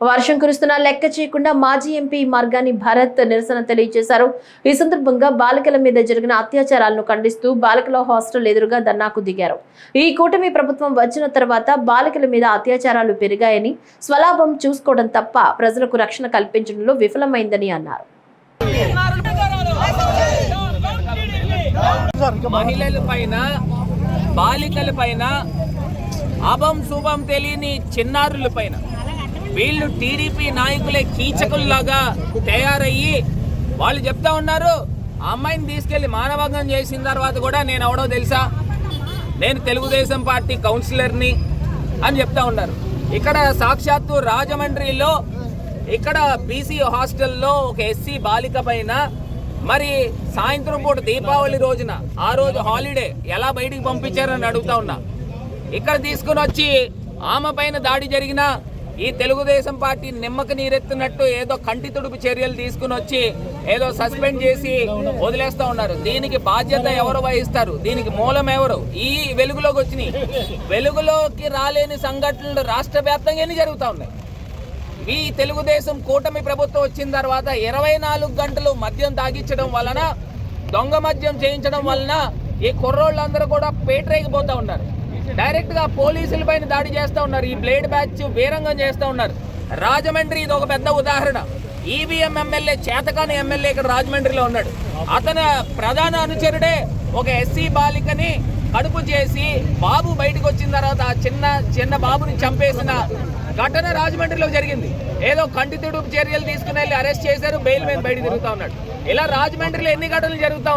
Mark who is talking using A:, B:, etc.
A: వర్షం కురుస్తున్నా లెక్క చేయకుండా మాజీ ఎంపీ మార్గాని భరత్ నిరసన తెలియజేశారు. ఈ సందర్భంగా బాలికల మీద జరిగిన అత్యాచారాలను ఖండిస్తూ బాలికల హాస్టల్ ఎదురుగా ధర్నాకు దిగారు. ఈ కూటమి ప్రభుత్వం వచ్చిన తర్వాత బాలికల మీద అత్యాచారాలు పెరిగాయని స్వలాభం చూసుకోవడం తప్ప ప్రజలకు రక్షణ కల్పించడంలో విఫలమైందని అన్నారు.
B: మహిళల పైన బాలికల పైన అభం శుభం తెలియని చిన్నారుల పైన వీళ్ళు టీడీపీ నాయకులే కీచకుల్లాగా తయారయ్యి వాళ్ళు చెప్తా ఉన్నారు అమ్మాయిని తీసుకెళ్ళి మానభంగం చేసిన తర్వాత కూడా నేను ఎవడో తెలుసా? నేను తెలుగుదేశం పార్టీ కౌన్సిలర్ని అని చెప్తా ఉన్నారు. ఇక్కడ సాక్షాత్తు రాజమండ్రిలో ఇక్కడ బీసీ హాస్టల్లో ఒక ఎస్సీ బాలిక పైన మరి సాయంత్రం పూట దీపావళి రోజున ఆ రోజు హాలిడే ఎలా బయటికి పంపించారని అడుగుతా ఉన్నా. ఇక్కడ తీసుకుని వచ్చి ఆమె పైన దాడి జరిగిన ఈ తెలుగుదేశం పార్టీ నిమ్మకి నీరెత్తినట్టు ఏదో కంటి తుడుపు చర్యలు తీసుకుని వచ్చి ఏదో సస్పెండ్ చేసి వదిలేస్తా ఉన్నారు. దీనికి బాధ్యత ఎవరు వహిస్తారు? దీనికి మూలం ఎవరు? ఈ వెలుగులోకి వచ్చినాయి. వెలుగులోకి రాలేని సంఘటనలు రాష్ట్ర వ్యాప్తంగా ఎన్ని జరుగుతూ ఉన్నాయి. ఈ తెలుగుదేశం కూటమి ప్రభుత్వం వచ్చిన తర్వాత ఇరవై నాలుగు గంటలు మద్యం తాగించడం వలన దొంగ మద్యం చేయించడం వలన ఈ కుర్రోళ్ళందరూ కూడా పేటరేగిపోతూ ఉన్నారు. డైరెక్ట్గా పోలీసుల పైన దాడి చేస్తూ ఉన్నారు. ఈ బ్లేడ్ బ్యాచ్ వీరంగం చేస్తూ ఉన్నారు. రాజమండ్రి ఇది ఒక పెద్ద ఉదాహరణ. ఈవీఎం ఎమ్మెల్యే చేతకాని ఎమ్మెల్యే ఇక్కడ రాజమండ్రిలో ఉన్నాడు. అతని ప్రధాన అనుచరుడే ఒక ఎస్సీ బాలికని కడుపు చేసి బాబు బయటకు వచ్చిన తర్వాత ఆ చిన్న చిన్న బాబుని చంపేసిన ఘటన రాజమండ్రిలో జరిగింది. ఏదో కంటి తుడుపు చర్యలు తీసుకుని వెళ్ళి అరెస్ట్ చేశారు. బెయిల్ మీద బయట తిరుగుతా ఉన్నాడు. ఇలా రాజమండ్రిలో ఎన్ని ఘటనలు జరుగుతా